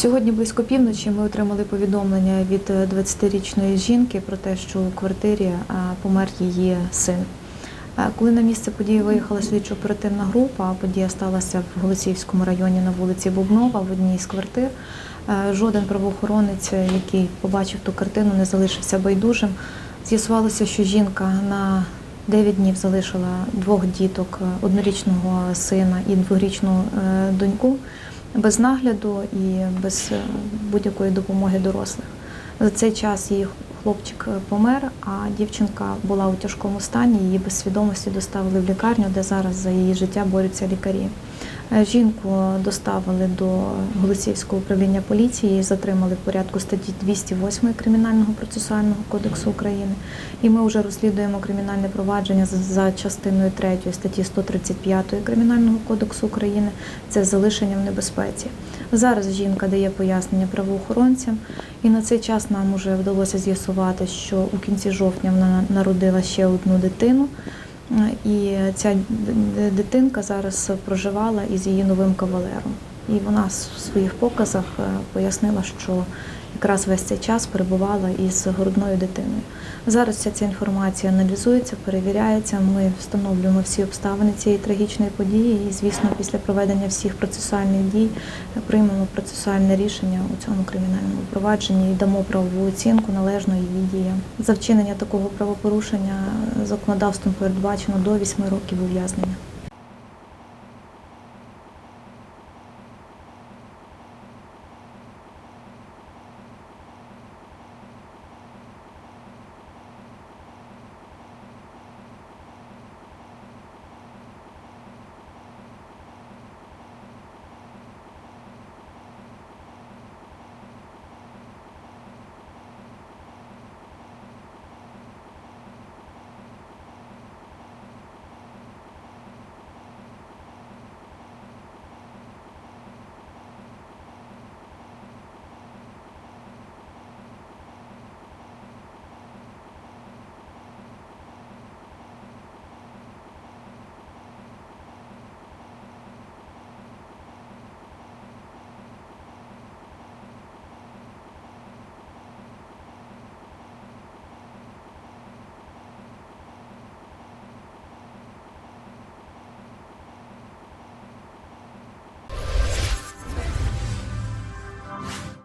Сьогодні близько півночі ми отримали повідомлення від е, 20-річної жінки про те, що у квартирі е, помер її син. Е, Коли на місце події виїхала слідчо-оперативна група, подія сталася в Голосіївському районі на вулиці Бубнова в одній з квартир. Е, Жоден правоохоронець, е, який побачив ту картину, не залишився байдужим. З'ясувалося, що жінка на 9 днів залишила двох діток, е, однорічного сина і дворічну е, доньку без нагляду і без е, будь-якої допомоги дорослих. За цей час її хлопчик е, помер, а дівчинка була у тяжкому стані. Її без свідомості доставили в лікарню, де зараз за її життя борються лікарі. Е, Жінку доставили до Голосіївського управління поліції, її затримали в порядку статті 208 Кримінального процесуального кодексу України. І ми вже розслідуємо кримінальне провадження за- за частиною 3 статті 135 Кримінального кодексу України. Це залишення в небезпеці. Зараз жінка дає пояснення правоохоронцям, і на цей час нам вже вдалося з'ясувати, що у кінці жовтня вона народила ще одну дитину. І ця дитинка зараз проживала із її новим кавалером. І вона в своїх показах е, пояснила, що якраз весь цей час перебувала із грудною дитиною. Зараз вся ця інформація аналізується, перевіряється. Ми встановлюємо всі обставини цієї трагічної події. І, звісно, після проведення всіх процесуальних дій е, приймемо процесуальне рішення у цьому кримінальному провадженні і дамо правову оцінку належно її діям. За вчинення такого правопорушення законодавством передбачено до 8 років ув'язнення.